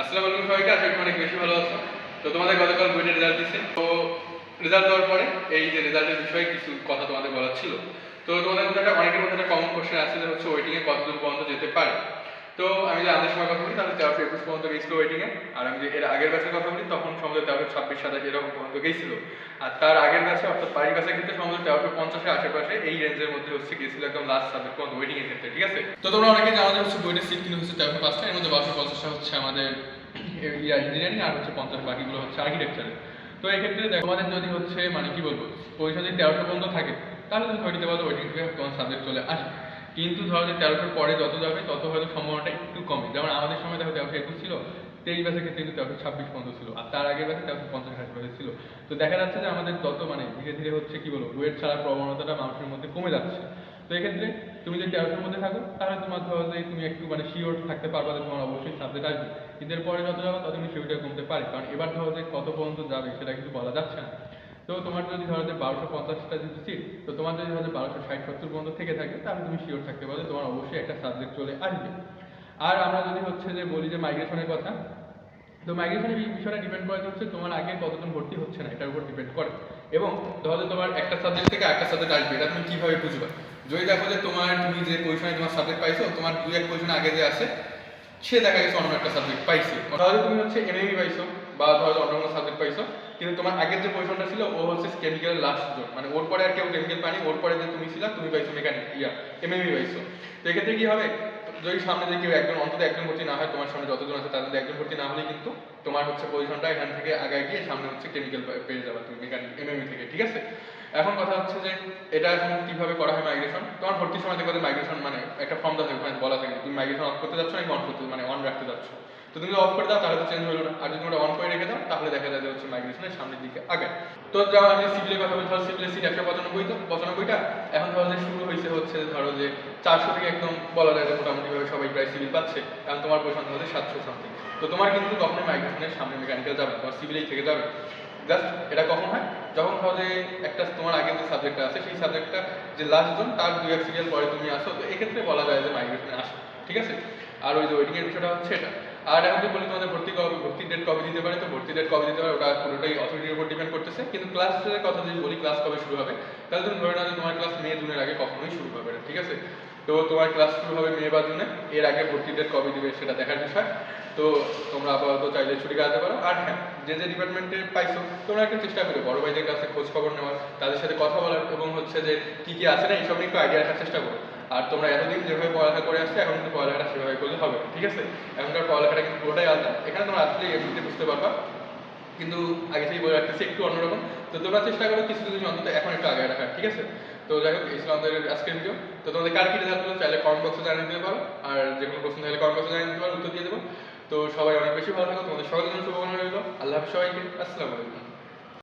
আসসালামু আলাইকুম সবাইকে, আশা করি অনেক বেশি ভালো আছো। তো তোমাদের গতকাল বইটা রেজাল্ট দিছে। তো রেজাল্ট দেওয়ার পরে এই যে রেজাল্টের বিষয়ে কিছু কথা তোমাদের বলার ছিল। তো তোমাদের মধ্যে একটা, অনেকের মধ্যে একটা কমন কোশ্চেন আছে যে হচ্ছে ওয়েটিং এ কতদূর পর্যন্ত যেতে পারে। তো আমি যে আদের সময় কথা বলি, তাহলে তেরোশো একুশ পর্যন্ত গেছিল ওয়েটিং এ। আর আমি যে এর আগের ব্যাচের কথা বলি, তখন সম্ভবত তেরোশো ছাব্বিশ, সাতাশ এরকম পর্যন্ত গেছিল। আর তার আগের ব্যাচে অর্থাৎ পারি ব্যাচের ক্ষেত্রে সম্ভবত তেরোশো পঞ্চাশের আশেপাশে এই রেঞ্জের মধ্যে হচ্ছে গেছিল একদম লাস্ট সাবজেক্ট পর্যন্ত ওয়েটিং এর ক্ষেত্রে, ঠিক আছে? তো তোমরা অনেকে জানো যে হচ্ছে বইটা সিট কিন্তু হচ্ছে তেরোশো পাঁচটা, এর মধ্যে বারোশো পঞ্চাশটা হচ্ছে আমাদের ইঞ্জিনিয়ারিং আর হচ্ছে পঞ্চাশ, বাকিগুলো হচ্ছে আর্কিটেকচারে তো এক্ষেত্রে দেখো, তোমাদের যদি হচ্ছে মানে কি বলব, পয়সা যদি তেরোশো পর্যন্ত থাকে, তাহলে তুমি নিতে পারো থেকে তোমার সাবজেক্ট চলে আসে কিন্তু ধরো যে তেরোশোর পরে যত যাবে, তত হয়তো সম্ভাবনাটা একটু কমে। যেমন আমাদের সময় দেখো তেরোশো একুশ ছিল, তেইশ ব্যাচের ক্ষেত্রে কিন্তু তেরোশো ছাব্বিশ পর্যন্ত ছিল, আর তার আগের ব্যাচে তেরোশো পঞ্চাশ আশেপাশে ছিল। তো দেখা যাচ্ছে যে আমাদের তত মানে ধীরে ধীরে হচ্ছে কি বলব ওয়েট ছাড়ার প্রবণতাটা মানুষের মধ্যে কমে যাচ্ছে। তো এক্ষেত্রে তুমি যদি তেরোশোর মধ্যে থাকো, তাহলে তোমার ধরো যে তুমি একটু মানে শিওর থাকতে পারবা যে তোমার অবশ্যই সাবজেক্ট আসবে। কিন্তু এরপরে যত যাব, তত তুমি শিওরটা কমতে পারে কারণ এবার ধরো যে কত পর্যন্ত যাবে, সেটা কিন্তু বলা যাচ্ছে না। তো তোমার যদি ধরো যে বারোশো পঞ্চাশটা যদি সিট তো তোমার যদি ধরো যে বারোশো ষাট সত্তর পর্যন্ত থেকে থাকে, তাহলে তুমি শিওর থাকতে পারো যে তোমার অবশ্যই একটা সাবজেক্ট চলে আসবে। আর আমরা যদি হচ্ছে যে বলি যে মাইগ্রেশনের কথা, তো মাইগ্রেশনের বিষয়টা ডিপেন্ড করে হচ্ছে তোমার আগে কতজন ভর্তি হচ্ছে না, এটার উপর ডিপেন্ড করে। এবং ধরো তোমার একটা সাবজেক্ট থেকে একটা সাবজেক্ট আসবে, এটা তুমি কীভাবে বুঝবে? যদি দেখো যে তোমার, তুমি যে পজিশনে তোমার সাবজেক্ট পাইছো, তোমার দুই এক পজিশন আগে যে আছে, সে দেখা গেছে অন্য একটা সাবজেক্ট পাইছে। তাহলে তুমি হচ্ছে এনএমি পাইছো, বা ধরো অন্য কোনো সাবজেক্ট পাইছো, কিন্তু তোমার আগের যে পজিশনটা ছিল, ও হচ্ছে কেমিক্যাল লাস্ট জোন মানে ওর পরে আর কেউ কেমিক্যাল পানি ওর পরে যে তুমি ছিলা, তুমি পাইছো মেকানিক ইয়া এমএমি পাইছো। তো এক্ষেত্রে কি হবে? যদি সামনে যে কেউ একজন, অন্তত একজন ভর্তি না হয়, তোমার সামনে যতজন আছে তাদের একজন ভর্তি না হলে কিন্তু তোমার হচ্ছে পজিশনটা এখান থেকে আগায় গিয়ে সামনে হচ্ছে কেমিক্যাল পেয়ে যাবে তুমি মেকানিক এমএমই থেকে, ঠিক আছে? এখন কথা হচ্ছে যে এটা এখন কীভাবে করা হয় মাইগ্রেশন তোমার ভর্তির সময় দেখবে মাইগ্রেশন মানে একটা ফর্ম দেওয়া থাকে বলা থাকে তুমি মাইগ্রেশন অফ করতে যাচ্ছ নাকি অন করতে মানে অন রাখতে যাচ্ছ? তো তুমি অফ করে দাও, তাহলে তো চেঞ্জ হলো না। আর যদি ওটা অন করে রেখে দাও, তাহলে দেখা যায় যে হচ্ছে মাইগ্রেশনের সামনের দিকে আগে। তো যেমন আমি সিভিলের কথা বলি ধরো সিভিলের সিট একশো পঁচানব্বই তো, পঁচানব্বইটা? এখন ধরো যে শুরু হয়েছে হচ্ছে, ধরো যে চারশো থেকে একদম বলা যায় যে মোটামুটিভাবে সবাই প্রায় সিভিল পাচ্ছে, কারণ তোমার পয়সা হচ্ছে সাতশো সামথিং তো তোমার কিন্তু কখনোই মাইগ্রেশনের সামনে মেকানিক্যাল যাবে তোমার সিভিলেই থেকে যাবে। জাস্ট এটা কখন হয়? যখন ধরো যে একটা তোমার আগে যে সাবজেক্টটা আছে, সেই সাবজেক্টটা যে লাস্ট জন তার দুই এক সিরিয়াল পরে তুমি আসো, তো এক্ষেত্রে বলা যায় যে মাইগ্রেশনে আসো, ঠিক আছে? আর ওই যে ওয়েটিং এর বিষয়টা হচ্ছে এটা। আর এখন বলি তোমাদের ভর্তি কবে ভর্তি ডেট কবে দিতে পারে, তো ভর্তি ডেট কবে দিতে পারে ওটা পুরোটাই অথরিটির উপর ডিপেন্ড করতেছে। কিন্তু ক্লাসের কথা যদি বলি ক্লাস কবে শুরু হবে? তাহলে তুমি ধরে নাও যে তোমার ক্লাস মে, জুনের আগে কখনোই শুরু হবে না, ঠিক আছে? তো তোমার ক্লাস শুরু হবে মে বা জুনে, এর আগে ভর্তি ডেট কবে দিবে সেটা দেখার বিষয়। তো তোমরা আপাতত চাইলে ছুটি কাটাতে পারো। আর হ্যাঁ যে যে ডিপার্টমেন্টে পাইছো, তোমরা একটু চেষ্টা করো বড় ভাইদের কাছে খোঁজ খবর নেওয়ার, তাদের সাথে কথা বলার, এবং হচ্ছে যে কি কি আছে না, এইসব নিয়ে একটু আইডিয়া রাখার চেষ্টা করো। আর তোমরা এতদিন যেভাবে পড়ালেখা করে আসছো, এখন কিন্তু পড়ালেখাটা সেভাবে করলে হবে ঠিক আছে? এখনকার পড়ালেখাটা কিন্তু পুরোটাই আলাদা। এখানে তোমরা আসলে এমনিতে বুঝতে পারবা। কিন্তু আগে থেকেই বলে রাখতেছি, একটু অন্যরকম। তো তোমরা চেষ্টা করো কিছু কিছু অন্তত এখন একটু আগে রাখার, ঠিক আছে? তো যাই হোক আমাদের আজকের ভিডিও তো তোমাদের কার কি রেজাল্ট হলো চাইলে কমেন্ট বক্সে জানিয়ে দিতে পারো। আর যে কোনো প্রশ্ন থাকলে কমেন্ট বক্সে জানিয়ে দিতে পারো, উত্তর দিয়ে দেবো। তো সবাই অনেক বেশি ভালো থাকো। তোমাদের সকলের জন্য শুভকামনা রইল। আল্লাহ সবাইকে। আসসালামু আলাইকুম।